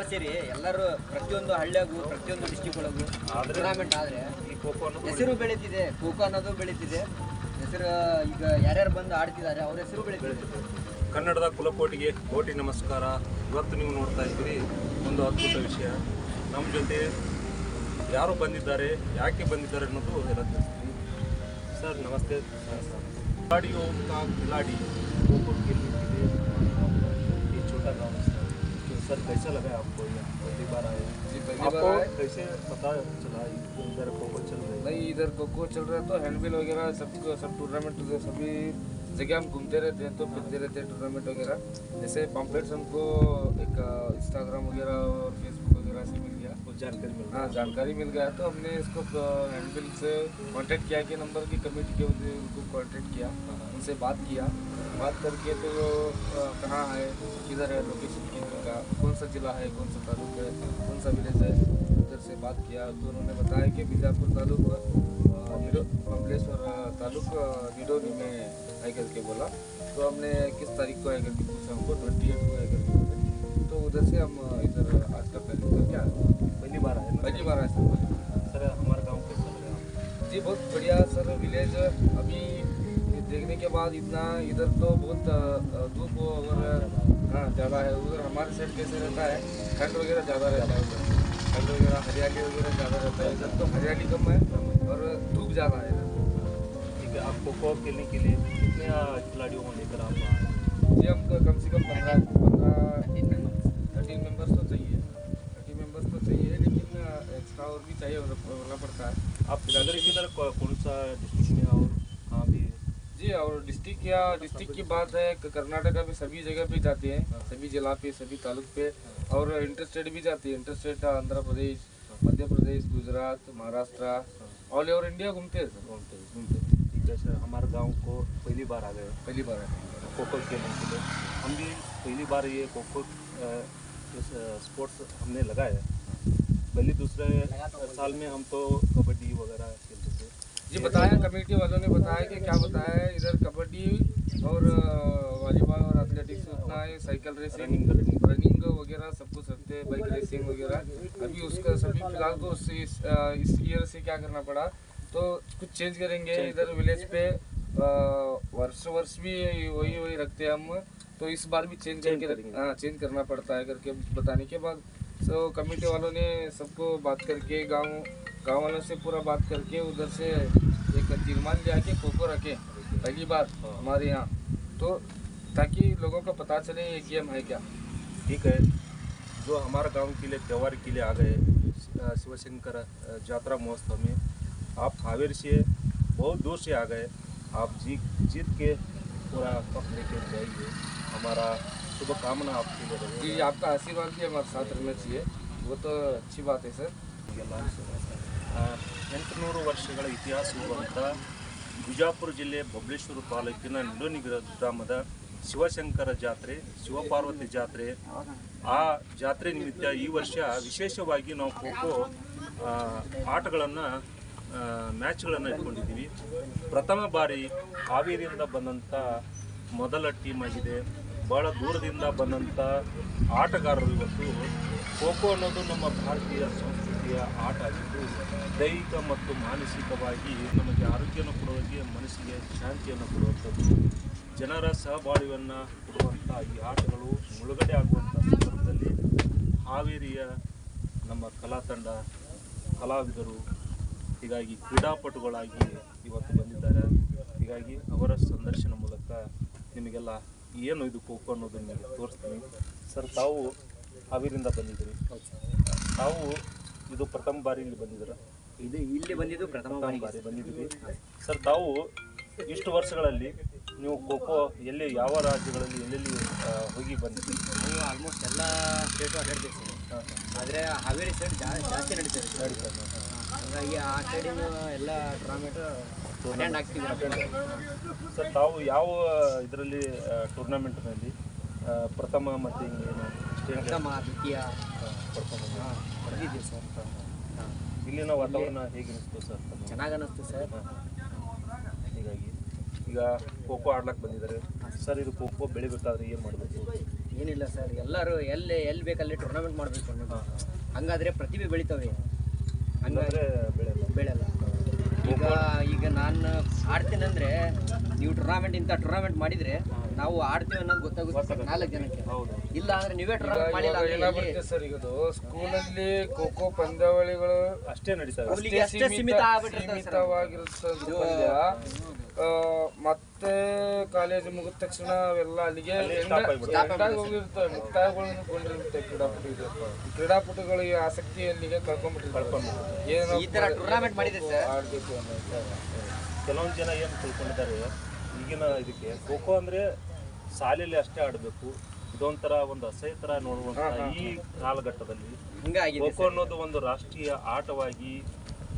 ಎಲ್ಲರೂ ಸೇರಿ ಎಲ್ಲರೂ ಪ್ರತಿಯೊಂದು ಹಳ್ಳಿಯಾಗೂ ಪ್ರತಿಯೊಂದು ಡಿಸ್ಟಿಕ್ ಒಳಗೂ ಟೂರ್ನಾಮೆಂಟ್ ಆದರೆ ಹೆಸರು ಬೆಳೀತಿದೆ ಖೋಖೋ ಅನ್ನೋದು ಬೆಳೀತಿದೆ. ಹೆಸರು ಈಗ ಯಾರ್ಯಾರು ಬಂದು ಆಡ್ತಿದ್ದಾರೆ ಅವ್ರ ಹೆಸರು ಬೆಳೀತಿದೆ. ಕನ್ನಡದ ಕುಲಕೋಟಿಗೆ ಕೋಟಿ ನಮಸ್ಕಾರ. ಇವತ್ತು ನೀವು ನೋಡ್ತಾ ಇದ್ದೀರಿ ಒಂದು ಅದ್ಭುತ ವಿಷಯ. ನಮ್ಮ ಜೊತೆ ಯಾರು ಬಂದಿದ್ದಾರೆ ಯಾಕೆ ಬಂದಿದ್ದಾರೆ ಅನ್ನೋದು ಎಲ್ಲ ಸರ್ ನಮಸ್ತೆ. ಸರ್ ಕಿಲಾಡಿ ಹೋಗ್ತಾ ಕಿಲಾಡಿ ಹೋಗೋಕ್ಕೆ सर कैसा लगा आपको ये? पहली बार आए जी पहली बार आए। कैसे पता चला इधर चल रही है? नहीं इधर चल रहा है तो हैंडबिल वगैरह सब सब टूर्नामेंट सभी जगह हम घूमते रहते हैं तो फिरते रहते हैं टूर्नामेंट वगैरह। जैसे पम्पलेट्स हमको एक इंस्टाग्राम वगैरह और फेसबुक वगैरह से मिल गया। कुछ जानकारी मिल हाँ जानकारी मिल गया तो हमने इसको हैंडबिल से कांटेक्ट किया कि नंबर की कमेटी के उनको कांटेक्ट किया उनसे बात किया। बात करके तो कहाँ है किधर है लोकेशन किधर का कौन सा जिला है कौन सा तालुक है कौन सा विलेज है उधर से बात किया तो उन्होंने बताया कि बीजापुर तालुक कमलेश्वर तालुक निडोनी में है करके बोला। तो हमने किस तारीख को है करके पूछा हमको ट्वेंटी एट को है करके बोले। तो उधर से हम इधर आज का प्लानिंग करके आ पहली बार आए? पहली बार आए सर। सर हमारा गाँव लगा? जी बहुत बढ़िया सर विलेज अभी देखने के बाद इतना इधर तो बहुत धूप और हाँ ज़्यादा है। उधर हमारे साइड कैसे रहता है ठंड वगैरह ज़्यादा रहता है उधर। ठंड वगैरह हरियाली वगैरह ज़्यादा रहता है इधर तो हरियाली कम है और धूप ज़्यादा है ठीक है आप खो खो खेलने के लिए कितने खिलाड़ियों को लेकर आप? जी हमको कम से कम पंद्रह पंद्रह थर्टीन मेंबर्स तो चाहिए। थर्टीन मेंबर्स तो चाहिए लेकिन एक्स्ट्रा और भी चाहिए होना पड़ता है। आप इधर किधर कौ- कौन सा डिस्ट्रिक्ट में और जी और डिस्ट्रिक्ट या डिस्ट्रिक्ट की बात है क- कर्नाटका में सभी जगह पे जाते हैं सभी जिला पे सभी तालुक पे और इंटरस्टेट भी जाती है। Interstate Andhra Pradesh Madhya Pradesh Gujarat Maharashtra all over India घूमते हैं सर। घूमते घूमते हैं। ठीक है सर हमारे गाँव को पहली बार आ गए पहली बार है। खो खो खेलने के लिए। हम भी पहली बार ये खो खो स्पोर्ट्स हमने लगाया पहले दूसरे साल में हम तो कबड्डी वगैरह जी बताया कमेटी वालों ने बताया कि क्या बताया है इधर कबड्डी और वॉलीबॉल और एथलेटिक्स उतना है साइकिल रेसिंग रनिंग वगैरह सब कुछ रखते हैं बाइक रेसिंग वगैरह। अभी उसका सभी फ़िलहाल तो उस इस, इस ईयर से क्या करना पड़ा तो कुछ चेंज करेंगे इधर विलेज पे। वर्ष वर्ष भी वही वही रखते हैं हम तो इस बार भी चेंज करके। हाँ चेंज करना पड़ता है करके बताने के बाद। सो कमेटी वालों ने सबको बात करके, गाँव गाँव वालों से पूरा बात करके, उधर से एक तीर्मान लिया कि खो रखें, पहली बार हमारे यहाँ। तो ताकि लोगों को पता चले ये गेम है क्या। ठीक है। जो हमारा गाँव के लिए त्यौहार के लिए आ गए शिवशंकर जात्रा महोत्सव में, आप हावेरी से बहुत दूर से आ गए। आप जीत जीत के पूरा कप लेके जाइए। हमारा शुभकामना आपके लिए जी रहेगा आपका आशीर्वाद भी हमारे साथ रहना चाहिए वो तो अच्छी बात है सर ಆ, ಎಂಟುನೂರು ವರ್ಷಗಳ ಇತಿಹಾಸವಿರುವಂಥ ಬಿಜಾಪುರ ಜಿಲ್ಲೆ ಬಬಲೇಶ್ವರ ತಾಲೂಕಿನ ನಿಡೋನಿ ಗ್ರ- ಗ್ರಾಮದ ಶಿವಶಂಕರ ಜಾತ್ರೆ ಶಿವಪಾರ್ವತಿ ಜಾತ್ರೆ ಆ ಜಾತ್ರೆ ನಿಮಿತ್ತ ಈ ವರ್ಷ ವಿಶೇಷವಾಗಿ ನಾವು ಖೋ ಖೋ ಆಟಗಳನ್ನು ಮ್ಯಾಚ್ಗಳನ್ನು ಇಟ್ಕೊಂಡಿದ್ದೀವಿ ಪ್ರಥಮ ಬಾರಿ ಹಾವೇರಿಯಿಂದ ಬಂದಂಥ ಮೊದಲ ಟೀಮ್ ಆಗಿದೆ ಭಾಳ ದೂರದಿಂದ ಬಂದಂಥ ಆಟಗಾರರು ಇವತ್ತು ಖೋ ಖೋ ಅನ್ನೋದು ನಮ್ಮ ಭಾರತೀಯ ಸಂಸ್ಕೃತಿಯ ಆಟ ಆಗಿದ್ದು ದೈಹಿಕ ಮತ್ತು ಮಾನಸಿಕವಾಗಿ ನಮಗೆ ಆರೋಗ್ಯವನ್ನು ಕೊಡುವಂತೆ, ಮನಸ್ಸಿಗೆ ಶಾಂತಿಯನ್ನು ಕೊಡುವಂಥದ್ದು, ಜನರ ಸಹಬಾಳ್ವೆಯನ್ನು ಕೊಡುವಂಥ ಈ ಆಟಗಳು ಮುಳುಗಡೆ ಆಗುವಂಥ ಸಂದರ್ಭದಲ್ಲಿ ಹಾವೇರಿಯ ನಮ್ಮ ಕಲಾ ತಂಡ, ಕಲಾವಿದರು, ಹೀಗಾಗಿ ಕ್ರೀಡಾಪಟುಗಳಾಗಿ ಇವತ್ತು ಬಂದಿದ್ದಾರೆ. ಹೀಗಾಗಿ ಅವರ ಸಂದರ್ಶನ ಮೂಲಕ ನಿಮಗೆಲ್ಲ ಏನು ಇದು ಖೋ ಖೋ ಅನ್ನೋದು ನಿಮಗೆ ತೋರಿಸ್ತೀನಿ. ಸರ್ ತಾವು ಹಾವೇರಿಂದ ಬಂದಿದ್ದೀರಿ. ತಾವು ಇದು ಪ್ರಥಮ ಬಾರಿ ಇಲ್ಲಿ ಬಂದಿದ್ದೀರಾ? ಇದು ಇಲ್ಲಿ ಬಂದಿದ್ದು ಪ್ರಥಮ ಬಾರಿ ಬಂದಿದ್ದೀರಿ. ಸರ್ ತಾವು ಇಷ್ಟು ವರ್ಷಗಳಲ್ಲಿ ನೀವು ಖೋಖೋ ಎಲ್ಲಿ ಯಾವ ರಾಜ್ಯಗಳಲ್ಲಿ ಎಲ್ಲೆಲ್ಲಿ ಹೋಗಿ ಬಂದಿದ್ದೀರಿ? ನಾವು ಆಲ್ಮೋಸ್ಟ್ ಎಲ್ಲ ಸ್ಟೇಟು ಅಡ್ಡಾಡ್ತೀವಿ ಸರ್ ಆದರೆ ಹಾವೇರಿ ಸೈಡ್ ಜಾಸ್ತಿ ನಡೀತಾರೆ ಸರ್ ಹಾಗಾಗಿ ಆ ಎಲ್ಲ ಟೂರ್ನಾಮೆಂಟ್ ಅಟೆಂಡ್ ಆಗ್ತೀವಿ ಸರ್ ತಾವು ಯಾವ ಇದರಲ್ಲಿ ಟೂರ್ನಮೆಂಟ್ನಲ್ಲಿ ಪ್ರಥಮ ಮತ್ತು ಪ್ರಥಮ ದ್ವಿತೀಯ ಪ್ರಥಮ ಸರ್. ಹಾಂ ಇಲ್ಲಿನ ವಾತಾವರಣ ಹೇಗೆ ಅನಿಸ್ತು ಸರ್? ಚೆನ್ನಾಗಿ ಅನಿಸ್ತು ಸರ್. ಹೀಗಾಗಿ ಈಗ ಖೋ ಖೋ ಆಡ್ಲಕ್ಕೆ ಬಂದಿದ್ದಾರೆ. ಸರ್ ಇದು ಖೋ ಖೋ ಬೆಳಿಬೇಕಾದ್ರೆ ಏನು ಮಾಡಬೇಕು? ಏನಿಲ್ಲ ಸರ್ ಎಲ್ಲರೂ ಎಲ್ಲಿ ಎಲ್ಲಿ ಬೇಕಲ್ಲಿ ಟೂರ್ನಮೆಂಟ್ ಮಾಡಬೇಕು ಹಂಗಾದ್ರೆ ಪ್ರತಿಭೆ ಬೆಳಿತಾವೆ. ಹಂಗಾದ್ರೆ ಅಂದ್ರೆ ಬೆಳೆಯಲ್ಲ ಬೆಳೆಯಲ್ಲ ಈಗ ಈಗ ನಾನು ಆಡ್ತೀನಂದ್ರೆ ನೀವು ಟೂರ್ನಮೆಂಟ್ ಇಂಥ ಟೂರ್ನಮೆಂಟ್ ಮಾಡಿದ್ರೆ ನಾವು ಆಡ್ತೀವಿ ಅನ್ನೋದು ಗೊತ್ತಾಗುತ್ತೆ ನಾಲ್ಕು ಜನಕ್ಕೆ. ಇಲ್ಲ ಅಂದ್ರೆ ನೀವೇ ಟೂರ್ನಮೆಂಟ್ ಮಾಡಿಲ್ಲ ಸರ್ ಇದು ಸ್ಕೂಲಲ್ಲಿ ಖೋ ಖೋ ಪಂದ್ಯಾವಳಿಗಳು ಅಷ್ಟೇ ಅಷ್ಟೇ ಸೀಮಿತ ಮತ್ತೆ ಕಾಲೇಜ್ ಮುಗಿದ ತಕ್ಷಣ ಅವೆಲ್ಲ ಅಲ್ಲಿಗೆ ಹೋಗಿರ್ತವೆ ಮುಕ್ತಾಯಗೊಂಡಿರುತ್ತೆ ಕ್ರೀಡಾಪಟು ಕ್ರೀಡಾಪಟುಗಳಿಗೆ ಆಸಕ್ತಿ ಅಲ್ಲಿಗೆ ಕಳ್ಕೊಂಡ್ಬಿಟ್ಟು ಏನೋ ಈ ತರ ಟೂರ್ನಮೆಂಟ್ ಮಾಡಿದ್ರೆ ಸರ್. ಆಡ್ಬೇಕು ಅನ್ನೋ ಕೆಲವೊಂದು ಜನ ಏನು ತಿಳ್ಕೊಂಡಿದ್ದಾರೆ ಈಗಿನ ಇದಕ್ಕೆ ಖೋ ಖೋ ಅಂದರೆ ಶಾಲೆಯಲ್ಲಿ ಅಷ್ಟೇ ಆಡಬೇಕು. ಇದೊಂಥರ ಒಂದು ಅಸಹ್ಯ ಥರ ನೋಡುವಂಥ ಈ ಕಾಲಘಟ್ಟದಲ್ಲಿ ಹಿಂಗಾಗಿದೆ ಖೋ ಖೋ ಅನ್ನೋದು ಒಂದು ರಾಷ್ಟ್ರೀಯ ಆಟವಾಗಿ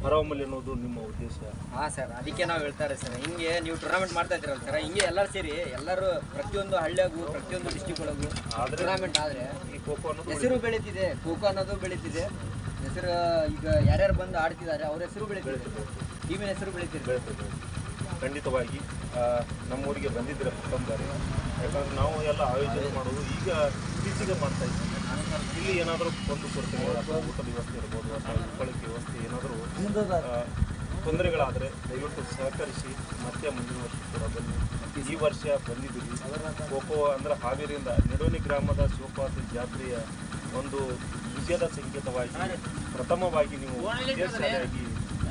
ಹೊರಹೊಮ್ಮಲಿ ಅನ್ನೋದು ನಿಮ್ಮ ಉದ್ದೇಶ. ಹಾಂ ಸರ್ ಅದಕ್ಕೆ ನಾವು ಹೇಳ್ತಾರೆ ಸರ್ ಹಿಂಗೆ ನೀವು ಟೂರ್ನಮೆಂಟ್ ಮಾಡ್ತಾ ಇದ್ದೀರಲ್ಲ ಸರ್ ಹಿಂಗೆ ಎಲ್ಲರೂ ಸೇರಿ ಎಲ್ಲರೂ ಪ್ರತಿಯೊಂದು ಹಳ್ಳಿಯಾಗೂ ಪ್ರತಿಯೊಂದು ಡಿಸ್ಟಿಕ್ ಒಳಗೂ ಟೂರ್ನಾಮೆಂಟ್ ಟೂರ್ನಮೆಂಟ್ ಆದ್ರೆ ಈ ಖೋ ಖೋ ಅನ್ನೋದು ಹೆಸರು ಬೆಳೀತಿದೆ ಖೋಖೋ ಅನ್ನೋದು ಬೆಳೀತಿದೆ. ಹೆಸರು ಈಗ ಯಾರ್ಯಾರು ಬಂದು ಆಡ್ತಿದ್ದಾರೆ ಅವ್ರ ಹೆಸರು ಬೆಳೀತಿದೆ. ಟೀಮಿನ ಹೆಸರು ಬೆಳೀತಿದೆ ಬೆಳೆತದೆ ಖಂಡಿತವಾಗಿ ನಮ್ಮೂರಿಗೆ ಬಂದಿದ್ದರೆ ಪ್ರಥಮ ಬಾರಿ ಯಾಕಂದ್ರೆ ನಾವು ಎಲ್ಲ ಆಯೋಜನೆ ಮಾಡೋದು ಈಗ ಇತ್ತೀಚೆಗೆ ಮಾಡ್ತಾ ಇದ್ದೀವಿ. ಇಲ್ಲಿ ಏನಾದರೂ ಒಂದು ಕೊಡ್ತೀವಿ ಅಥವಾ ಊಟದ ವ್ಯವಸ್ಥೆ ಇರ್ಬೋದು ಅಥವಾ ಉಳ್ಕೊಳ್ಳೋಕ್ಕೆ ವ್ಯವಸ್ಥೆ ಏನಾದರೂ ತೊಂದರೆಗಳಾದರೆ ದಯವಿಟ್ಟು ಸಹಕರಿಸಿ ಮತ್ತೆ ಮುಂದಿನ ವರ್ಷ ಕೂಡ ಬನ್ನಿ. ಈ ವರ್ಷ ಬಂದಿದ್ದೀವಿ. ಖೋಖೋ ಅಂದರೆ ಹಾವೇರಿಯಿಂದ ನೆಡೋನಿ ಗ್ರಾಮದ ಶಿವಪಾತ ಜಾತ್ರೆಯ ಒಂದು ವಿಜಯದ ಸಂಕೇತವಾಗಿ ಪ್ರಥಮವಾಗಿ ನೀವು ವಿಜಯಶಾಲಿಯಾಗಿ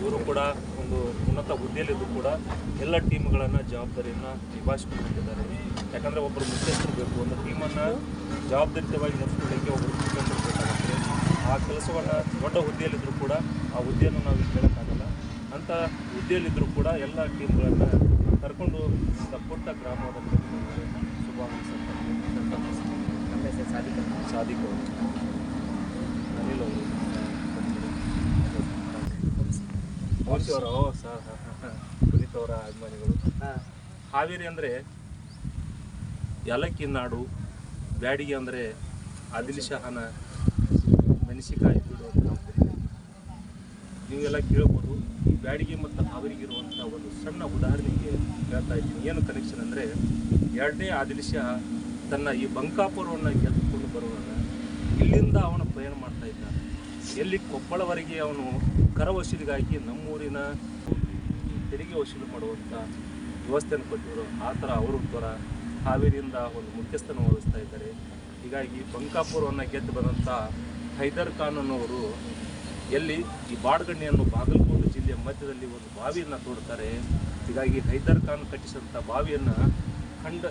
ಇವರು ಕೂಡ ಒಂದು ಉನ್ನತ ಹುದ್ದೆಯಲ್ಲಿದ್ದು ಕೂಡ ಎಲ್ಲ ಟೀಮ್ಗಳನ್ನು ಜವಾಬ್ದಾರಿಯನ್ನು ನಿಭಾಯಿಸಿಕೊಂಡಿದ್ದಾರೆ. ಯಾಕಂದ್ರೆ ಒಬ್ಬರು ಮುಖ್ಯಸ್ಥರು ಬೇಕು ಒಂದು ಟೀಮನ್ನು ಜವಾಬ್ದಾರಿತವಾಗಿ ನಡೆಸ್ಕೊಳ್ಳಿಕ್ಕೆ ಒಬ್ಬರು ಮುಖ್ಯಸ್ಥರು ಬೇಕಾಗುತ್ತೆ ಆ ಕೆಲಸವನ್ನು ದೊಡ್ಡ ಹುದ್ದೆಯಲ್ಲಿದ್ದರೂ ಕೂಡ ಆ ಹುದ್ದೆಯನ್ನು ನಾವು ಹೇಳೋಕ್ಕಾಗಲ್ಲ. ಅಂಥ ಹುದ್ದೆಯಲ್ಲಿದ್ದರೂ ಕೂಡ ಎಲ್ಲ ಟೀಮ್ಗಳನ್ನು ಕರ್ಕೊಂಡು ಪುಟ್ಟ ಗ್ರಾಮದ ಶುಭಾಂಗಿಸ್ತಾರೆ ಸಾಧಿಕ ಸಾಧಿಕ ಪುನೀತ್ ಅವರ ಅಭಿಮಾನಿಗಳು. ಹಾವೇರಿ ಅಂದರೆ ಏಲಕ್ಕಿ ನಾಡು ಬ್ಯಾಡಿಗೆ ಅಂದರೆ ಆದಿಲ್ ಶಹನ ಮೆಣಸಿಕಾಯಿ ಬಿಡು ಅಂತ. ನೀವೆಲ್ಲ ಕೇಳ್ಬೋದು ಈ ಬ್ಯಾಡಿಗೆ ಮತ್ತು ಹಾವೇರಿಗೆ ಇರುವಂಥ ಒಂದು ಸಣ್ಣ ಉದಾಹರಣೆಗೆ ಹೇಳ್ತಾ ಇದ್ದೀನಿ. ಏನು ಕನೆಕ್ಷನ್ ಅಂದರೆ ಎರಡನೇ ಆದಿಲ್ ಶಹ ತನ್ನ ಈ ಬಂಕಾಪುರವನ್ನು ಗೆದ್ದುಕೊಂಡು ಬರುವಾಗ ಇಲ್ಲಿಂದ ಅವನು ಪ್ರಯಾಣ ಮಾಡ್ತಾ ಇದ್ದ ಎಲ್ಲಿ ಕೊಪ್ಪಳವರೆಗೆ ಅವನು ಕರ ವಸೂಲಿಗಾಗಿ ನಮ್ಮೂರಿನ ತೆರಿಗೆ ವಸೂಲು ಮಾಡುವಂಥ ವ್ಯವಸ್ಥೆಯನ್ನು ಕೊಟ್ಟಿದ್ರು. ಆ ಥರ ಅವರು ಕೂಡ ಹಾವೇರಿಯಿಂದ ಒಂದು ಮುಖ್ಯಸ್ಥನ ವಹಿಸ್ತಾ ಇದ್ದಾರೆ. ಹೀಗಾಗಿ ಬಂಕಾಪುರವನ್ನು ಗೆದ್ದು ಬಂದಂಥ ಹೈದರ್ ಖಾನ್ ಅನ್ನೋರು ಎಲ್ಲಿ ಈ ಬಾಡ್ಗಣ್ಣಿಯನ್ನು ಬಾಗಲಕೋಟೆ ಜಿಲ್ಲೆಯ ಮಧ್ಯದಲ್ಲಿ ಒಂದು ಬಾವಿಯನ್ನು ತೋಡ್ತಾರೆ. ಹೀಗಾಗಿ ಹೈದರ್ ಖಾನ್ ಕಟ್ಟಿಸಿದಂಥ ಬಾವಿಯನ್ನು ಖಂಡ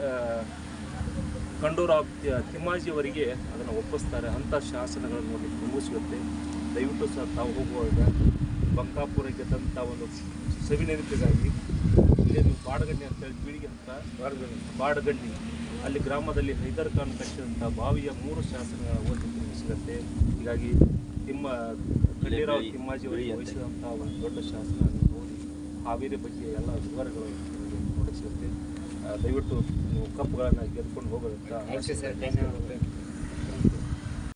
ತಿ- ತಿಮ್ಮಾಜಿಯವರಿಗೆ ಅದನ್ನು ಒಪ್ಪಿಸ್ತಾರೆ. ಅಂಥ ಶಾಸನಗಳನ್ನು ನೋಡಿ ತುಂಬ ಸಿಗುತ್ತೆ. ದಯವಿಟ್ಟು ಸಹ ತಾವು ಹೋಗುವಾಗ ಬಂಕಾಪುರಕ್ಕೆ ತಂತ ಒಂದು ಸವಿನೆನಪಿಗಾಗಿ ಇಲ್ಲಿ ನೀವು ಬಾಡಗಣ್ಣಿ ಅಂತೇಳಿ ಬೀಳಿಗೆ ಅಂತ ಬಾಡಗಣ್ಣಿ. ಅಲ್ಲಿ ಗ್ರಾಮದಲ್ಲಿ ಹೈದರ್ ಖಾನ್ ಕಟ್ಟಿದಂಥ ಬಾವಿಯ ಮೂರು ಶಾಸನಗಳ ಓದಿ ಸಿಗುತ್ತೆ. ಹೀಗಾಗಿ ತಿಮ್ಮ ಕಳ್ಳೀರಾವ್ ತಿಮ್ಮಾಜಿಯವರಿಗೆ ವಹಿಸಿದಂಥ ಒಂದು ದೊಡ್ಡ ಶಾಸನ ಓದಿ ಹಾವೇರಿ ಬಗ್ಗೆ ಎಲ್ಲ ವಿವರಗಳು ನಿಮಗೆ ನೋಡಿ ಸಿಗುತ್ತೆ. ಆ, ದಯವಿಟ್ಟು ನೀವು ಕಪ್ಗಳನ್ನು ಗೆದ್ದುಕೊಂಡು ಹೋಗೋದಂತ